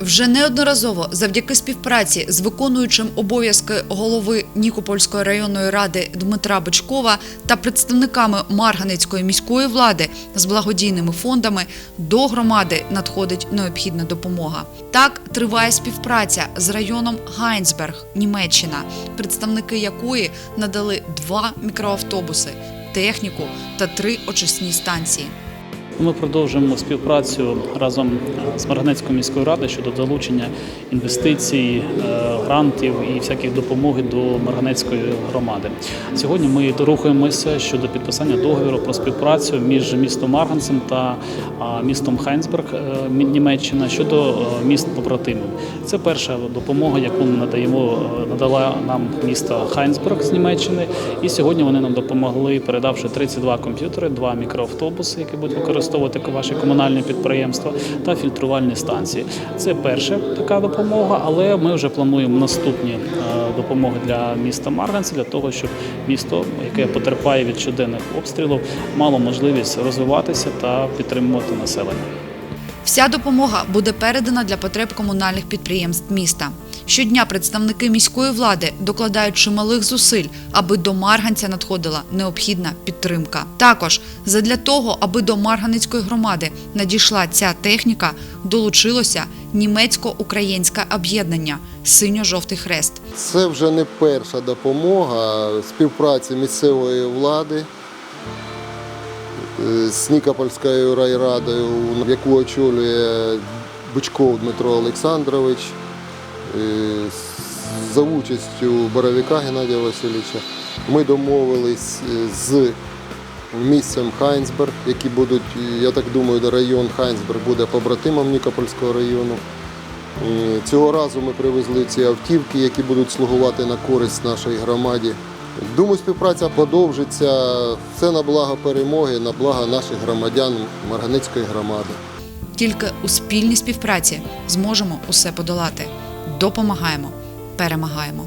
Вже неодноразово завдяки співпраці з виконуючим обов'язки голови Нікопольської районної ради Дмитра Бичкова та представниками Марганецької міської влади з благодійними фондами до громади надходить необхідна допомога. Так триває співпраця з районом Гайнсберг, Німеччина, представники якої надали два мікроавтобуси, техніку та три очисні станції. Ми продовжуємо співпрацю разом з Марганецькою міською радою щодо долучення інвестицій, е, грантів і всяких допомоги до Марганецької громади. Сьогодні ми рухаємося щодо підписання договору про співпрацю між містом Марганцем та містом Хайнсберг, е, Німеччина щодо е, міст побратимів. Це перша допомога, яку ми надаємо, е, надала нам місто Хайнсберг з Німеччини. І сьогодні вони нам допомогли, передавши 32 комп'ютери, два мікроавтобуси, які будуть використовувати ваші комунальні підприємства, та фільтрувальні станції. Це перша така допомога, але ми вже плануємо наступні е, допомоги для міста Марганці, для того, щоб місто, яке потерпає від щоденних обстрілів, мало можливість розвиватися та підтримувати населення. Вся допомога буде передана для потреб комунальних підприємств міста. Щодня представники міської влади докладають чималих зусиль, аби до Марганця надходила необхідна підтримка. Також задля того, аби до Марганецької громади надійшла ця техніка, долучилося німецько-українське об'єднання Синьо-жовтий хрест. Це вже не перша допомога співпраці місцевої влади з Нікопольською райрадою, яку очолює Бичков Дмитро Олександрович, за участю Боровика Геннадія Васильовича. Ми домовились е, з місцем Хайнсберг, які будуть, я так думаю, район Хайнсберг буде побратимом Нікопольського району. Е, Цього разу ми привезли ці автівки, які будуть слугувати на користь нашій громаді. Думаю, співпраця подовжиться. Це на благо перемоги, на благо наших громадян Марганецької громади. Тільки у спільній співпраці зможемо усе подолати. Допомагаємо, перемагаємо.